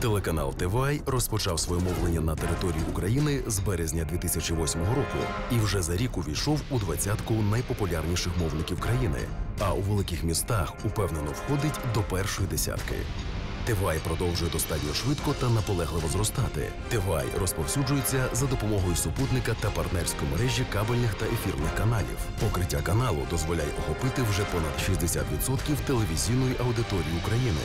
Телеканал ТВАЙ розпочав своє мовлення на території України з березня 2008 року і вже за рік увійшов у двадцятку найпопулярніших мовників країни, а у великих містах упевнено входить до першої десятки. ТВАЙ продовжує достатньо швидко та наполегливо зростати. ТВАЙ розповсюджується за допомогою супутника та партнерської мережі кабельних та ефірних каналів. Покриття каналу дозволяє охопити вже понад 60% телевізійної аудиторії України.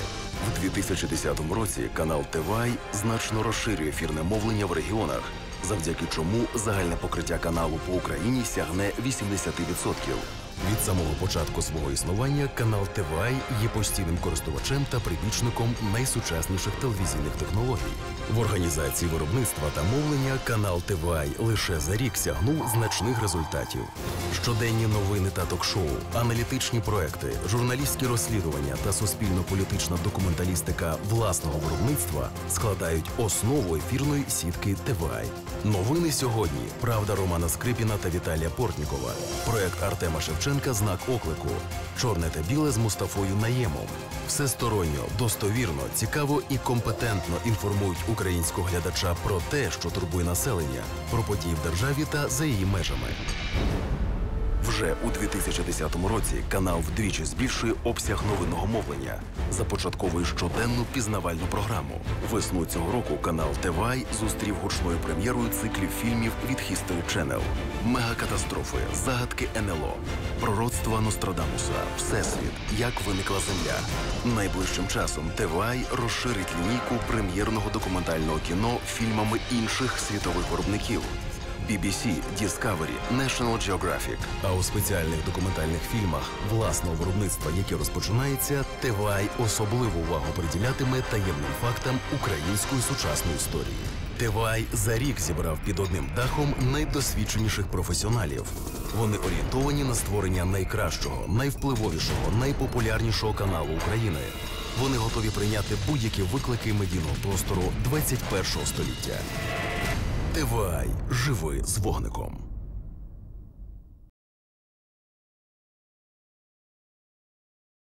В 2010 році канал ТВАЙ значно розширює ефірне мовлення в регіонах, завдяки чому загальне покриття каналу по Україні сягне 80%. Від самого початку свого існування канал ТВАЙ є постійним користувачем та прибічником найсучасніших телевізійних технологій. В організації виробництва та мовлення канал ТВАЙ лише за рік сягнув значних результатів. Щоденні новини та ток-шоу, аналітичні проекти, журналістські розслідування та суспільно-політична документалістика власного виробництва складають основу ефірної сітки ТВАЙ. Новини сьогодні. Правда Романа Скрипіна та Віталія Портнікова. Проект Артема Шевченка Знак оклику. Чорне та біле з Мустафою Наємом. Всесторонньо, достовірно, цікаво і компетентно інформують українського глядача про те, що турбує населення, про події в державі та за її межами. Вже у 2010 році канал вдвічі збільшує обсяг новинного мовлення, започатковує щоденну пізнавальну програму. Весну цього року канал ТВАЙ зустрів гучною прем'єрою циклів фільмів від History Channel Мегакатастрофи, загадки НЛО, пророцтва Нострадамуса, Всесвіт, як виникла земля. Найближчим часом ТВАЙ розширить лінійку прем'єрного документального кіно фільмами інших світових виробників. BBC, Discovery, National Geographic. А у спеціальних документальних фільмах власного виробництва, яке розпочинається, ТВАЙ особливу увагу приділятиме таємним фактам української сучасної історії. ТВАЙ за рік зібрав під одним дахом найдосвідченіших професіоналів. Вони орієнтовані на створення найкращого, найвпливовішого, найпопулярнішого каналу України. Вони готові прийняти будь-які виклики медійного простору 21 століття. ТВАЙ живи з вогником.